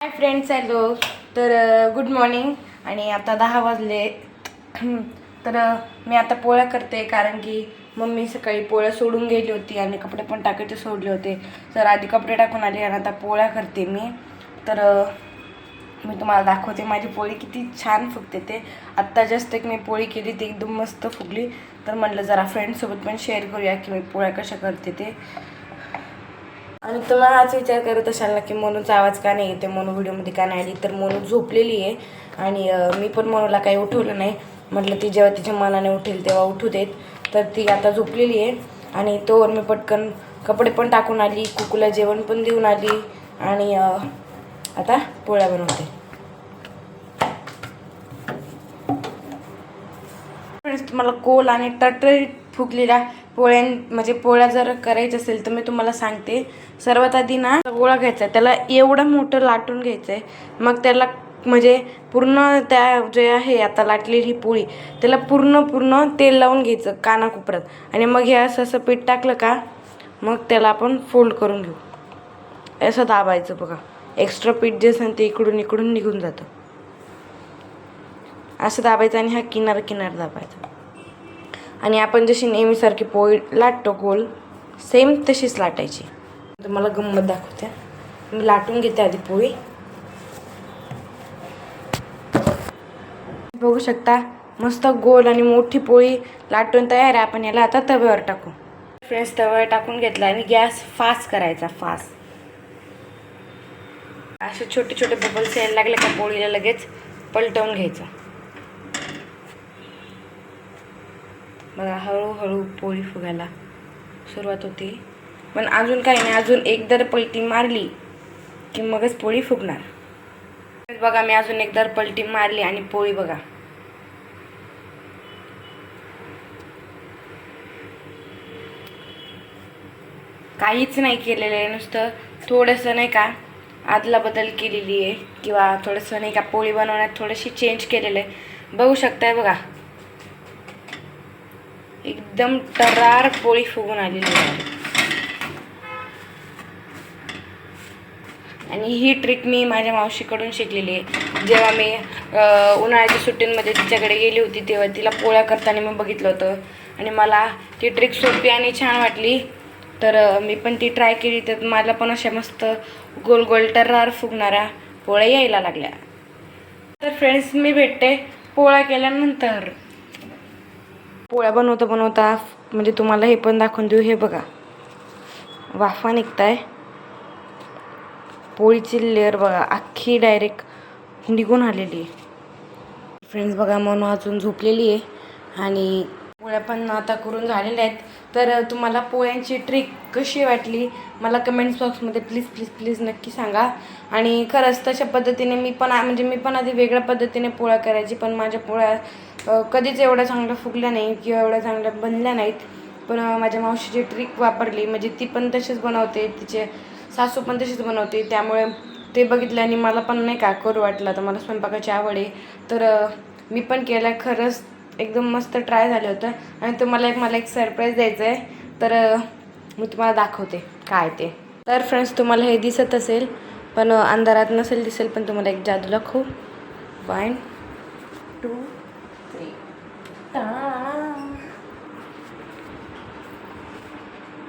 हाय friends hello तर good morning आणि आता दहा वाजले. तर मी आता पोळ्या करते कारण की मम्मी सकाळी पोळ्या सोडून गेली होती आणि कपडे पण टाकायचे सोडले होते. तर आधी कपडे टाकून आले आणि आता पोळ्या करते मी. तर मी तुम्हाला दाखवते माझी पोळी किती छान फुगते ते. आत्ता जस्ट एक मी पोळी केली ती एकदम मस्त फुगली. तर म्हटलं जरा फ्रेंडसोबत पण शेअर करूया की मी पोळ्या कशा करते ते. आणि तुम्ही हाच विचार करत असाल ना की मनूचा आवाज का नाही येते मनू व्हिडिओमध्ये का नाही आली तर मनू झोपलेली आहे. आणि मी पण मनूला काही उठवलं नाही. म्हटलं ती जेव्हा तिच्या मनाने उठेल तेव्हा उठू देत. तर ती आता झोपलेली आहे. आणि तोवर मी पटकन कपडे पण टाकून आली कुकूला जेवण पण देऊन आली. आणि आता पोळ्या बनवते. फ्रेंड्स तुम्हाला कोल आणि टटरीत फुकलेला पोळ्यां म्हणजे पोळ्या जर करायचं असेल तर मी तुम्हाला सांगते. सर्वात आधी ना गोळा घ्यायचा आहे त्याला एवढं मोठं लाटून घ्यायचं आहे मग त्याला म्हणजे पूर्ण त्या जे आहे आता लाटलेली ही पोळी त्याला पूर्ण पूर्ण तेल लावून घ्यायचं कानाकोपऱ्यात आणि मग हे असं असं पीठ टाकलं का मग त्याला आपण फोल्ड करून घेऊ. असं दाबायचं बघा. एक्स्ट्रा पीठ जे असेल ते इकडून इकडून निघून जातं. असं दाबायचं आणि हा किनार किनार दाबायचा. आणि आपण जशी नेहमीसारखी पोळी लाटतो गोल सेम तशीच लाटायची. तुम्हाला गंमत दाखवते. मी लाटून घेते आधी पोळी. बघू शकता मस्त गोल आणि मोठी पोळी लाटून तयार आहे. आपण याला आता तव्यावर टाकू. फ्रेंड्स तव्यावर टाकून घेतला आणि गॅस फास्ट करायचा फास्ट. असे छोटे छोटे बबल्स यायला लागले का पोळीला लगेच पलटवून घ्यायचं. बघा हळूहळू पोळी फुगायला सुरुवात होती. पण अजून काही नाही अजून एक दर पलटी मारली की मगच पोळी फुगणार. बघा मी अजून एक दर पलटी मारली आणि पोळी बघा. काहीच नाही केलेलं आहे नुसतं. थोडंसं नाही का आदला बदल केलेली आहे. किंवा थोडंसं नाही का पोळी बनवण्यात थोडीशी चेंज केलेलं आहे. बघू शकताय बघा. एकदम टरार पोळी फुगून आलेली आहे. आणि ही ट्रिक मी माझ्या मावशीकडून शिकलेली आहे. जेव्हा मी उन्हाळ्याच्या सुट्टींमध्ये तिच्याकडे गेली होती तेव्हा तिला पोळ्या करताना मी बघितलं होतं. आणि मला ती ट्रिक सोपी आणि छान वाटली. तर मी पण ती ट्राय केली. तर मला पण अशा मस्त गोल गोल टर्रार फुगणाऱ्या पोळ्या यायला लागल्या. तर फ्रेंड्स मी भेटते पोळ्या केल्यानंतर. पोळ्या बनवता बनवता म्हणजे तुम्हाला हे पण दाखवून देऊ. हे बघा. वाफा निघताय. पोळीची लेअर बघा. अख्खी डायरेक्ट निघून आलेली. आहे फ्रेंड्स बघा म्हणून अजून झोपलेली आहे. आणि पोळ्या पण आता करून झालेल्या आहेत. तर तुम्हाला पोळ्यांची ट्रिक कशी वाटली? मला कमेंट्स बॉक्समध्ये प्लीज प्लीज प्लीज नक्की सांगा. आणि खरंच तशा पद्धतीने मी पण म्हणजे मी पण आधी वेगळ्या पद्धतीने पोळ्या करायची पण माझ्या पोळ्या कधीच एवढ्या चांगल्या फुगल्या नाही किंवा एवढ्या चांगल्या बनल्या नाहीत. पण माझ्या मावशीची ट्रिक वापरली. म्हणजे ती पण तशीच बनवते. तिचे सासू पण तशीच बनवते. त्यामुळे ते बघितल्याने मला पण नाही का करू वाटलं. तर मला स्वयंपाकाची आवड आहे. तर मी पण केलं खरंच एकदम मस्त ट्राय झालं होतं. आणि तुम्हाला एक मला एक सरप्राईज द्यायचं आहे तर मी तुम्हाला दाखवते काय ते. तर फ्रेंड्स तुम्हाला हे दिसत असेल. पण अंधारात नसेल दिसेल पण तुम्हाला एक जादू दाखवू वन टू थ्री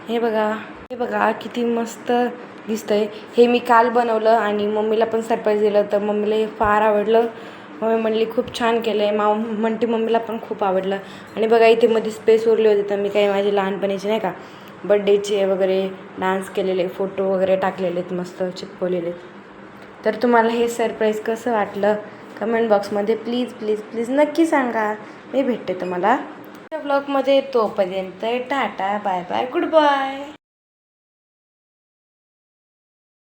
हे बघा हे बघा किती मस्त दिसतंय. हे मी काल बनवलं आणि मम्मीला पण सरप्राईज दिलं तर मम्मीला हे फार आवडलं. मम्मी म्हणली खूप छान केलं आहे माव म्हणते मम्मीला पण खूप आवडलं. आणि बघा इथे मध्ये स्पेस उरली होती तर मी काही माझे लहानपणीचे नाही का बड्डेचे वगैरे डान्स केलेले फोटो वगैरे टाकलेले आहेत मस्त चिपकवलेले तर तुम्हाला हे सरप्राईज कसं वाटलं? कमेंट बॉक्समध्ये प्लीज प्लीज प्लीज नक्की सांगा. मी भेटते तुम्हाला. ब्लॉगमध्ये तोपर्यंत tata bye bye good bye.